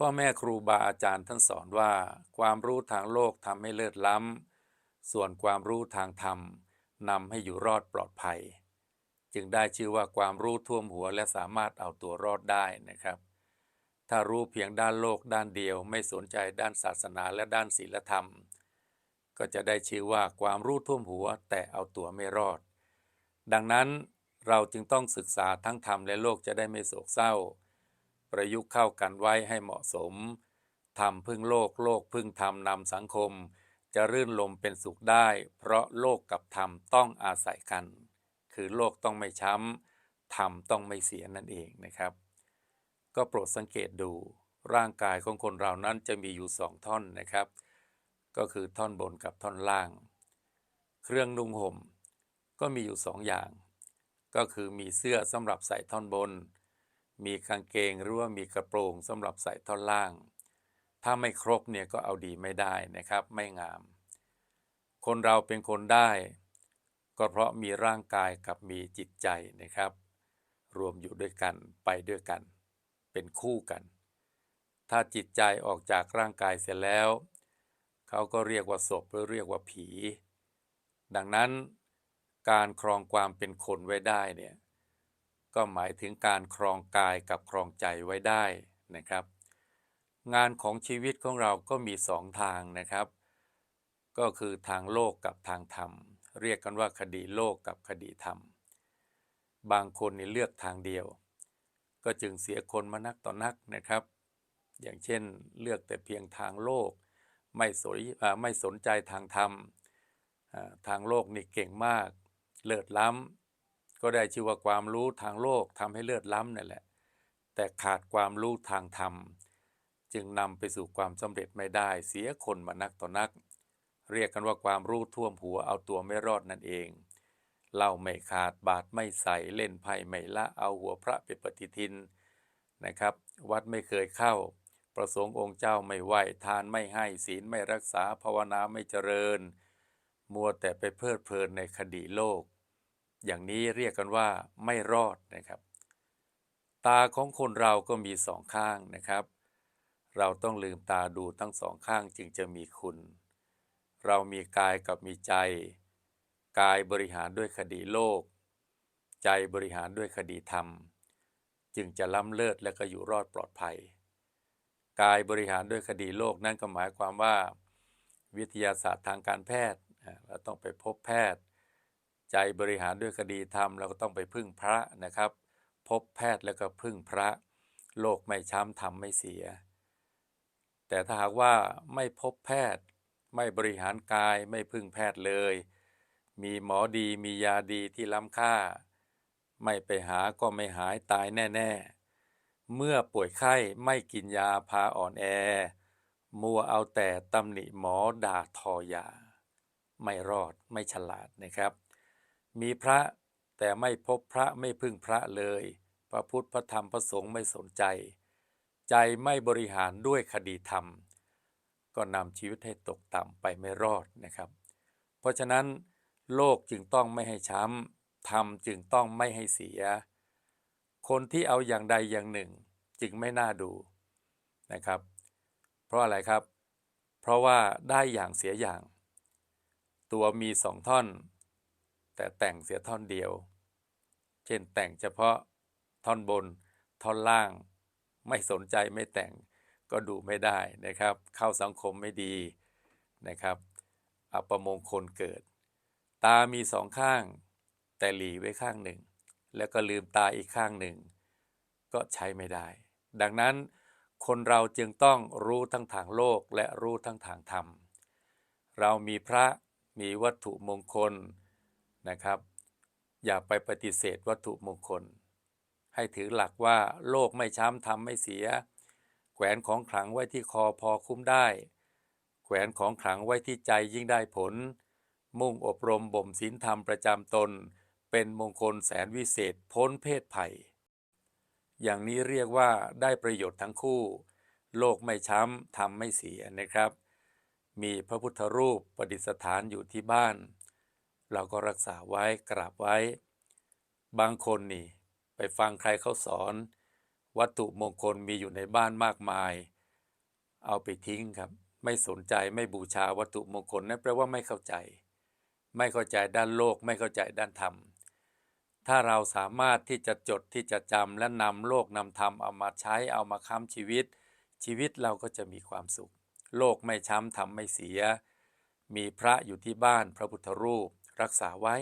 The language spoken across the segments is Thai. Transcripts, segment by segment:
พ่อแม่ครูบาอาจารย์ท่านสอนว่า ความรู้ทางโลกทำให้เลิศล้ำ ส่วนความรู้ทางธรรมนำให้อยู่รอดปลอดภัย จึงได้ชื่อว่าความรู้ท่วมหัวและสามารถเอาตัวรอดได้นะครับ ถ้ารู้เพียงด้านโลกด้านเดียว ไม่สนใจด้านศาสนาและด้านศีลธรรม ก็จะได้ชื่อว่าความรู้ท่วมหัวแต่เอาตัวไม่รอด ดังนั้นเราจึงต้องศึกษาทั้งธรรมและโลกจะได้ไม่โศกเศร้า ประยุกต์เข้ากันไว้ให้เหมาะสมธรรมพึ่งโลกโลกพึ่งธรรมนำสังคม จะรื่นลมเป็นสุขได้ เพราะโลกกับธรรมต้องอาศัยกัน คือโลกต้องไม่ช้ำธรรมต้องไม่เสียนั่นเองนะครับ ก็โปรดสังเกตดูร่างกายของคนเรานั้นจะมีอยู่สองท่อนนะครับ ก็คือท่อนบนกับท่อนล่าง เครื่องนุ่งห่ม ก็มีอยู่สองอย่าง ก็คือมีเสื้อสำหรับใส่ท่อนบน มีกางเกงหรือว่ามีกระโปรงสำหรับใส่ท่อนล่าง ถ้าไม่ครบเนี่ยก็เอาดีไม่ได้นะครับ ไม่งาม คนเราเป็นคนได้ ก็เพราะมีร่างกายกับมีจิตใจนะครับ รวมอยู่ด้วยกันไปด้วยกัน เป็นคู่กัน ถ้าจิตใจออกจากร่างกายเสร็จแล้ว เขาก็เรียกว่าศพหรือเรียกว่าผี ดังนั้นการครองความเป็นคนไว้ได้เนี่ย ก็หมายถึงการครองกายกับครองใจไว้ได้นะครับ งานของชีวิตของเราก็มีสองทางนะครับ ก็คือทางโลกกับทางธรรม เรียกกันว่าคดีโลกกับคดีธรรม บางคนนี่เลือกทางเดียว ก็จึงเสียคนมานักต่อนักนะครับ อย่างเช่นเลือกแต่เพียงทางโลก ไม่สนไม่สนใจทางธรรมทางโลกนี่เก่งมาก เลิศล้ำ ก็ได้ชื่อว่าความรู้ทางโลกทำให้เลิศล้ำนั่นแหละ แต่ขาดความรู้ทางธรรม จึงนำไปสู่ความสำเร็จไม่ได้เสียคนมานักต่อนัก เรียกกันว่าความรู้ท่วมหัวเอาตัวไม่รอดนั่นเองเล่าไม่ขาดบาทไม่ใส่เล่นไพ่ไม่ละเอาหัวพระเป็นปฏิทินนะครับ วัดไม่เคยเข้า ประสงค์องค์เจ้าไม่ไหวทานไม่ให้ศีลไม่รักษาภาวนาไม่เจริญ มัวแต่ไปเพลิดเพลินในคดีโลก อย่างนี้เรียกกันว่าไม่รอดนะครับ ตาของคนเราก็มีสองข้างนะครับ เราต้องลืมตาดูทั้งสองข้างจึงจะมีคุณ เรามีกายกับมีใจ กายบริหารด้วยคดีโลก ใจบริหารด้วยคดีธรรม จึงจะล้ำเลิศและก็อยู่รอดปลอดภัย กายบริหารด้วยคดีโลกนั่นก็หมายความว่า วิทยาศาสตร์ทางการแพทย์เราต้องไปพบแพทย์ ใจบริหารด้วยคดีธรรมเราก็ต้องไปพึ่งพระนะครับ พบแพทย์แล้วก็พึ่งพระ โลกไม่ช้ำทำไม่เสีย แต่ถ้าหากว่าไม่พบแพทย์ ไม่บริหารกายไม่พึ่งแพทย์เลย มีหมอดีมียาดีที่ล้ำค่า ไม่ไปหาก็ไม่หายตายแน่ ๆ เมื่อป่วยไข้ไม่กินยาพาอ่อนแอ มัวเอาแต่ตำหนิหมอด่าทอยา ไม่รอดไม่ฉลาดนะครับ มีพระแต่ไม่พบพระไม่พึ่งพระเลย พระพุทธพระธรรมพระสงฆ์ไม่สนใจ ใจไม่บริหารด้วยคดีธรรม ก็นำชีวิตให้ตกต่ำไปไม่รอดนะครับ เพราะฉะนั้นโลกจึงต้องไม่ให้ช้ำธรรมจึงต้องไม่ให้เสีย คนที่เอาอย่างใดอย่างหนึ่งจึงไม่น่าดูนะครับ เพราะอะไรครับ เพราะว่าได้อย่างเสียอย่าง ตัวมีสองท่อน แต่แต่งเสียท่อนเดียว เช่นแต่งเฉพาะท่อนบน ท่อนล่าง ไม่สนใจไม่แต่งก็ดูไม่ได้นะครับ เข้าสังคมไม่ดีนะครับอัปมงคลเกิด ตามีสองข้าง แต่หลีไว้ข้างหนึ่ง แล้วก็ลืมตาอีกข้างหนึ่ง ก็ใช้ไม่ได้ ดังนั้นคนเราจึงต้องรู้ทั้งทางโลกและรู้ทั้งทางธรรม เรามีพระมีวัตถุมงคล นะครับ อย่าไปปฏิเสธวัตถุมงคล ให้ถือหลักว่าโลกไม่ช้ำทำไม่เสีย แขวนของขลังไว้ที่คอพอคุ้มได้ แขวนของขลังไว้ที่ใจยิ่งได้ผล มุ่งอบรมบ่มศีลธรรมประจำตน เป็นมงคลแสนวิเศษพ้นเพศภัย อย่างนี้เรียกว่าได้ประโยชน์ทั้งคู่ โลกไม่ช้ำทำไม่เสียนะครับ มีพระพุทธรูปประดิษฐานอยู่ที่บ้าน เราก็รักษาไว้กราบไว้ บางคนนี่ ไปฟังใครเขาสอน วัตถุมงคลมีอยู่ในบ้านมากมาย เอาไปทิ้งครับ ไม่สนใจไม่บูชาวัตถุมงคลนั่นแปลว่าไม่เข้าใจ ไม่เข้าใจด้านโลก ไม่เข้าใจด้านธรรม ถ้าเราสามารถที่จะจดที่จะจำและนำโลกนำธรรมเอามาใช้เอามาค้ำชีวิต ชีวิตเราก็จะมีความสุข โลกไม่ช้ำทำไม่เสีย มีพระอยู่ที่บ้านพระพุทธรูป รักษาไว้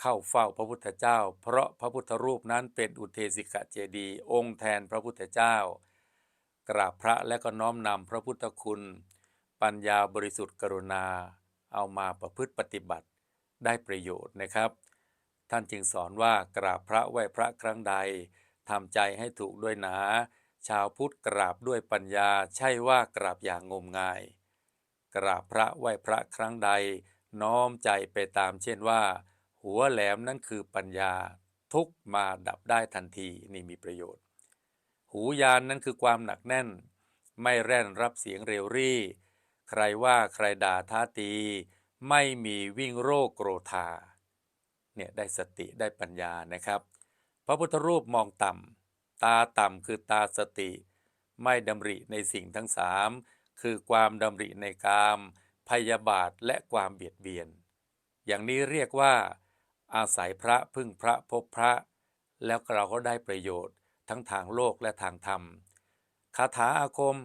เข้าเฝ้าพระพุทธเจ้า เพราะพระพุทธรูปนั้นเป็นอุเทสิกะเจดีองค์แทนพระพุทธเจ้า กราบพระและก็น้อมนำพระพุทธคุณ ปัญญาบริสุทธิ์กรุณา เอามาประพฤติปฏิบัติได้ประโยชน์นะครับ ท่านจึงสอนว่ากราบพระไหว้พระครั้งใดทำใจให้ถูกด้วยหนาชาวพุทธกราบด้วยปัญญาใช่ว่ากราบอย่างงมงาย กราบพระไหว้พระครั้งใด น้อมใจไปตามเช่นว่า หัวแหลมนั่นคือปัญญาทุกมาดับได้ทันทีนี่มีประโยชน์ หูยานนั่นคือความหนักแน่น ไม่แร่นรับเสียงเร็วรี่ ใครว่าใครด่าท้าตี ไม่มีวิ่งโรคโกรธาเนี่ยได้สติได้ปัญญานะครับ พระพุทธรูปมองต่ำตาต่ำคือตาสติ ไม่ดำริในสิ่งทั้งสามคือความดำริในกาม พยาบาทและความเบียดเบียน อย่างนี้เรียกว่า อาศัยพระพึ่งพระพบพระ แล้วเราก็ได้ประโยชน์ทั้งทางโลกและทางธรรม คาถาอาคม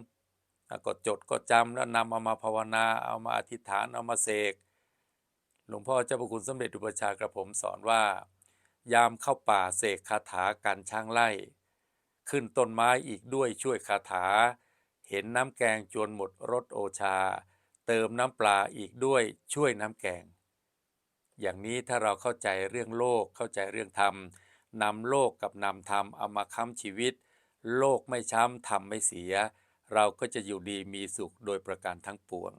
ก็จดก็จำแล้วนำเอามาภาวนาเอามาอธิษฐานเอามาเสกหลวงพ่อเจ้าพระคุณสมเด็จอุปชากระผมสอนว่า ยามเข้าป่าเสกคาถากันช้างไล่ ขึ้นต้นไม้อีกด้วยช่วยคาถา เห็นน้ำแกงจวนหมดรสโอชา เติมน้ำปลาอีกด้วยช่วยน้ำแกง อย่างนี้ถ้าเราเข้าใจเรื่องโลกเข้าใจเรื่องธรรมนำโลกกับนำธรรมเอามาค้ำชีวิต โลกไม่ช้ำธรรมไม่เสีย เราก็จะอยู่ดีมีสุขโดยประการทั้งปวง